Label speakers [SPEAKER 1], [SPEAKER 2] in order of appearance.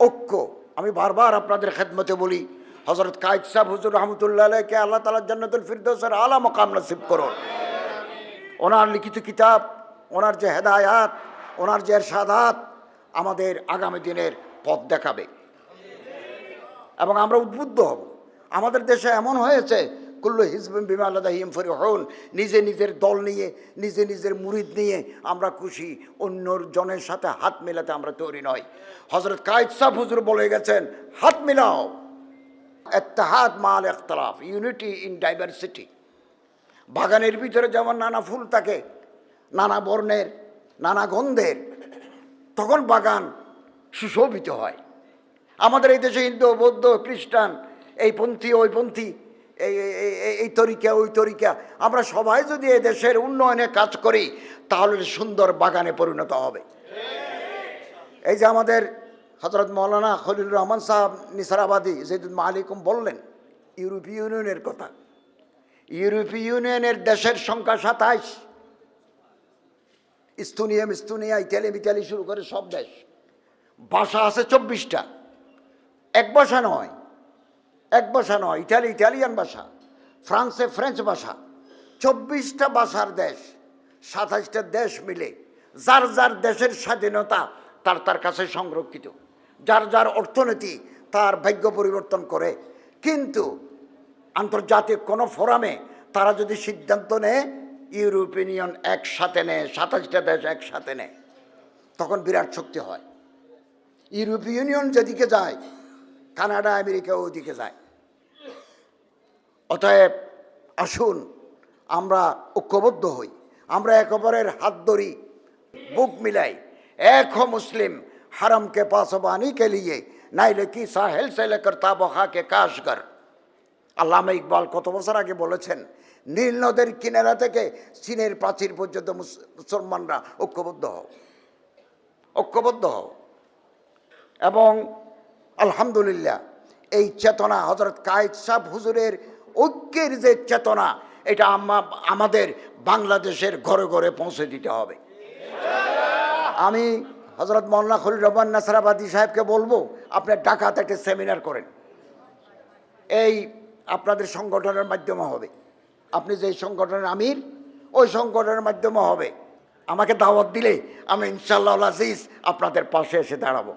[SPEAKER 1] ঐক্য। আমি বারবার আপনাদের খেদমতে বলি হজরত কায়েদ সাহেব, হুজুর রহমতুল্লাহকে আল্লাহ তালা জান্নাতুল ফিরদৌসের আলা মকাম নসিব করুন। ওনার লিখিত কিতাব, ওনার যে হেদায়াত, ওনার যে এরশাদাত আমাদের আগামী দিনের পথ দেখাবে। এবং আমরা উদ্বুদ্ধ হব। আমাদের দেশে এমন হয়েছে কুল্লু হিজবিম বিমা আল্লাহ হিম হন নিজে নিজের দল নিয়ে, নিজে নিজের মুরিদ নিয়ে আমরা খুশি। অন্য জনের সাথে হাত মেলাতে আমরা তৈরি নই। হজরত কায়েদ সাহ হুজুর বলে গেছেন, হাত মিলাও। এত্তাহাদ মাল এখতলাফ, ইউনিটি ইন ডাইভার্সিটি। বাগানের ভিতরে যেমন নানা ফুল থাকে, নানা বর্ণের, নানা গন্ধের, তখন বাগান সুশোভিত হয়। আমাদের এই দেশে হিন্দু, বৌদ্ধ, খ্রিস্টান, এই পন্থী, ওই পন্থী এই, এই- তরিকা, ওই তরিকা। আমরা সবাই যদি এই দেশের উন্নয়নে কাজ করি, তাহলে সুন্দর বাগানে পরিণত হবে। এই যে আমাদের হজরত মৌলানা খলিলুর রহমান সাহেব নিসারাবাদী জৈদুল মালিকুম বললেন, ইউরোপীয় ইউনিয়নের কথা। ইউরোপীয় ইউনিয়নের দেশের সংখ্যা সাতাইশ। ইস্তুনিয়াম ইস্তুনিয়া ইতালি ইতালি শুরু করে সব দেশ। ভাষা আছে চব্বিশটা। এক ভাষা নয় এক ভাষা নয়, ইটালি, ইটালিয়ান ভাষা, ফ্রান্সে ফ্রেঞ্চ ভাষা। চব্বিশটা ভাষার দেশ, সাতাইশটা দেশ মিলে, যার যার দেশের স্বাধীনতা তার তার কাছে সংরক্ষিত, যার যার অর্থনীতি তার ভাগ্য পরিবর্তন করে। কিন্তু আন্তর্জাতিক কোনো ফোরামে তারা যদি সিদ্ধান্ত নেয় ইউরোপিয়ান ইউনিয়ন একসাথে নেয় সাতাশটা দেশ একসাথে নেয়, তখন বিরাট শক্তি হয়। ইউরোপীয় ইউনিয়ন যেদিকে যায়, কানাডা আমেরিকা ওদিকে যায়। অতএব আসুন, আমরা ঐক্যবদ্ধ হই। আমরা এক অপরের হাত ধরি, বুক মিলাই। এক মুসলিম হারাম কে পাস বানি কে লিয়ে, নাইলে কি সাহেল সে লেকর তাবখা কে কাশগর আল্লামা ইকবাল কত বছর আগে বলেছেন, নীল নদের কিনারা থেকে চীনের প্রাচীর পর্যন্ত মুসলমানরা ঐক্যবদ্ধ হও। ঐক্যবদ্ধ হও। এবং আলহামদুলিল্লাহ, এই চেতনা হজরত কায়েদ সাহ হুজুরের ঐক্যের যে চেতনা, এটা আমা- আমাদের বাংলাদেশের ঘরে ঘরে পৌঁছে দিতে হবে। আমি হজরত মোল্লা খলিল রহমান নাসরাবাদী সাহেবকে বলব আপনার ঢাকাতে একটা সেমিনার করেন। এই আপনাদের সংগঠনের মাধ্যমে হবে। আপনি যে সংগঠনের আমির, ওই সংগঠনের মাধ্যমে হবে। আমাকে দাওয়াত দিলে আমি ইনশাল্লাহ আজিজ আপনাদের পাশে এসে দাঁড়াবো।